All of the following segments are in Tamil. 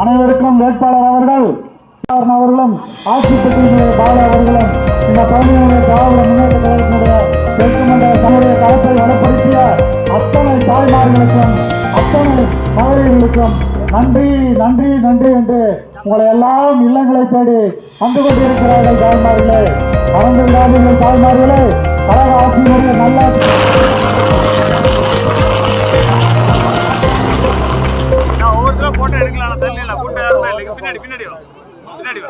அனைவருக்கும் வேட்பாளர் அவர்கள் அவர்களும் ஆட்சிப்பட்டினுடைய பாலா அவர்களும் இந்த பகுதியினுடைய காவல முன்னேற்ற கழகத்தினுடைய தெற்கு தன்னுடைய களத்தை வளப்படுத்திய அத்தனை தாய்மார்களுக்கும் அத்தனை மகளிர்களுக்கும் நன்றி நன்றி நன்றி என்று உங்களை எல்லாம் இல்லங்களை தேடி வந்து கொண்டிருக்கிறார்கள் தாய்மார்களே. மறந்து விடாதீர்கள் தாய்மார்களே. கழக ஆட்சியினுடைய நல்ல நான் போட்டோ எடுக்கலாம் தெரியல பின்னாடி பின்னாடி பின்னாடி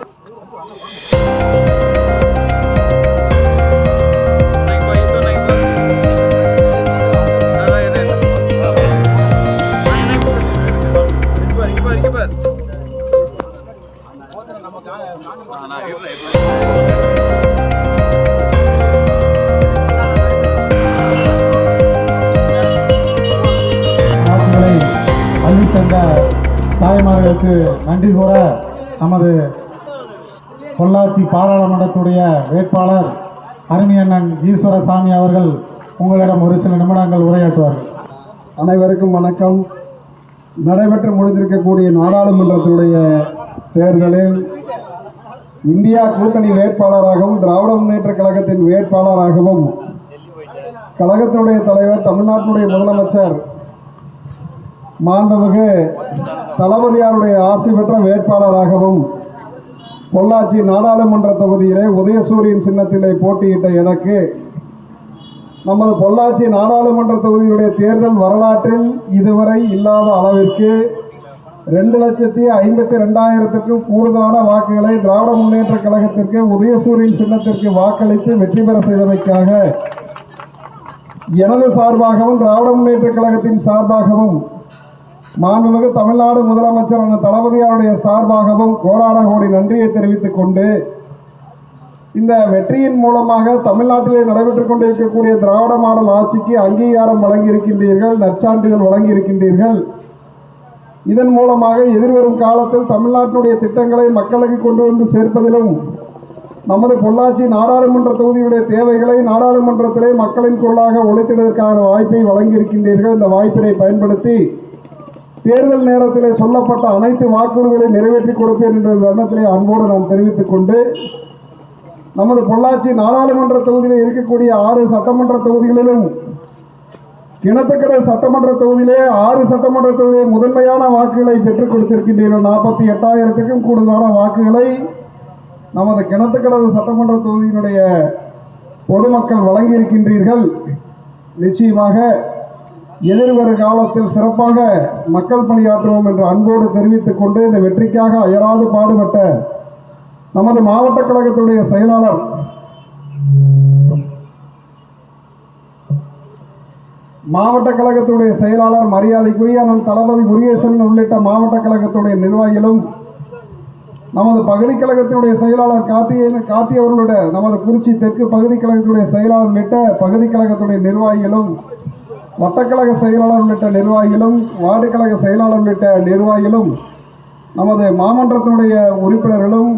அள்ளித்தந்த தாய்மார்களுக்கு நன்றி கூற நமது பொள்ளாச்சி பாராளுமன்றத்துடைய வேட்பாளர் அருமையண்ணன் ஈஸ்வரசாமி அவர்கள் உங்களிடம் ஒரு சில நிமிடங்கள் உரையாற்றுவார்கள் அனைவருக்கும் வணக்கம். நடைபெற்று முடிந்திருக்கக்கூடிய நாடாளுமன்றத்துடைய தேர்தலில் இந்தியா கூட்டணி வேட்பாளராகவும் திராவிட முன்னேற்ற கழகத்தின் வேட்பாளராகவும் கழகத்தினுடைய தலைவர் தமிழ்நாட்டினுடைய முதலமைச்சர் மாண்புமிகு தளபதியாருடைய ஆசை பெற்ற வேட்பாளராகவும் பொள்ளாச்சி நாடாளுமன்ற தொகுதியிலே உதயசூரியன் சின்னத்திலே போட்டியிட்ட எனக்கு நமது பொள்ளாச்சி நாடாளுமன்ற தொகுதியுடைய தேர்தல் வரலாற்றில் இதுவரை இல்லாத அளவிற்கு ரெண்டு லட்சத்தி ஐம்பத்தி ரெண்டாயிரத்துக்கும் கூடுதலான வாக்குகளை திராவிட முன்னேற்ற கழகத்திற்கு உதயசூரியன் சின்னத்திற்கு வாக்களித்து வெற்றி பெற செய்தமைக்காக எனது சார்பாகவும் திராவிட முன்னேற்ற கழகத்தின் சார்பாகவும் மாண்புமிகு தமிழ்நாடு முதலமைச்சரான தளபதியாருடைய சார்பாகவும் கோடான கோடி நன்றியை தெரிவித்துக் கொண்டு இந்த வெற்றியின் மூலமாக தமிழ்நாட்டிலே நடைபெற்றுக் கொண்டிருக்கக்கூடிய திராவிட மாடல் ஆட்சிக்கு அங்கீகாரம் வழங்கியிருக்கின்றீர்கள் நற்சான்றிதழ் வழங்கியிருக்கின்றீர்கள். இதன் மூலமாக எதிர்வரும் காலத்தில் தமிழ்நாட்டினுடைய திட்டங்களை மக்களுக்கு கொண்டு வந்து சேர்ப்பதிலும் நமது பொள்ளாச்சி நாடாளுமன்ற தொகுதியுடைய தேவைகளை நாடாளுமன்றத்திலே மக்களின் குரலாக உழைத்திடுவதற்கான வாய்ப்பை வழங்கியிருக்கின்றீர்கள். இந்த வாய்ப்பினை பயன்படுத்தி தேர்தல் நேரத்திலே சொல்லப்பட்ட அனைத்து வாக்குறுதிகளை நிறைவேற்றி கொடுப்பேன் என்ற தருணத்திலே அன்போடு நான் தெரிவித்துக் கொண்டு நமது பொள்ளாச்சி நாடாளுமன்ற தொகுதியில் இருக்கக்கூடிய ஆறு சட்டமன்ற தொகுதிகளிலும் கிணத்துக்கடை சட்டமன்ற தொகுதியிலே ஆறு சட்டமன்ற தொகுதியை முதன்மையான வாக்குகளை பெற்றுக் கொடுத்திருக்கின்றீர்கள் நாற்பத்தி எட்டாயிரத்துக்கும் கூடுதலான வாக்குகளை நமது கிணத்துக்கடவு சட்டமன்ற தொகுதியினுடைய பொதுமக்கள் வழங்கியிருக்கின்றீர்கள். நிச்சயமாக எதிர்வரும் காலத்தில் சிறப்பாக மக்கள் பணியாற்றுவோம் என்று அன்போடு தெரிவித்துக் கொண்டு இந்த வெற்றிக்காக அயராது பாடுபட்ட நமது மாவட்ட கழகத்துடைய செயலாளர் மாவட்ட கழகத்துடைய செயலாளர் மரியாதைக்குரிய நம் தளபதி முருகேசன் உள்ளிட்ட மாவட்ட கழகத்துடைய நிர்வாகிகளும் நமது பகுதி கழகத்தினுடைய செயலாளர் கார்த்திகேயன் கார்த்தி அவர்களுடைய நமது குறிச்சி தெற்கு பகுதி கழகத்துடைய செயலாளர் உள்ளிட்ட பகுதி கழகத்துடைய நிர்வாகிகளும் வட்டக்கழக செயலாளர் உள்ளிட்ட நிர்வாகிகளும் வார்டு கழக செயலாளர் உள்ளிட்ட நிர்வாகிகளும் நமது மாமன்றத்தினுடைய உறுப்பினர்களும்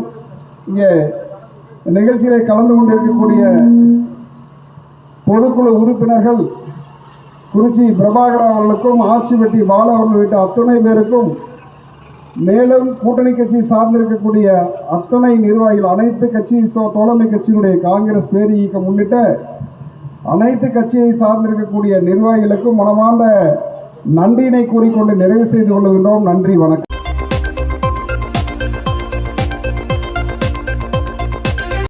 இங்கே நிகழ்ச்சியிலே கலந்து கொண்டிருக்கக்கூடிய பொதுக்குழு உறுப்பினர்கள் குறிச்சி பிரபாகர அவர்களுக்கும் ஆட்சி வெட்டி பால அவர்கள் உள்ளிட்ட அத்துணை பேருக்கும் மேலும் கூட்டணி கட்சி சார்ந்திருக்கக்கூடிய அத்துணை நிர்வாகிகள் அனைத்து கட்சி சோ- தோழமை கட்சியினுடைய காங்கிரஸ் பேர் இயக்கம் உள்ளிட்ட அனைத்து கட்சியை சார்ந்திருக்கக்கூடிய நிர்வாகிகளுக்கும் மனமார்ந்த நன்றியினை கூறிக்கொண்டு நிறைவு செய்து கொள்கின்றோம் நன்றி வணக்கம்.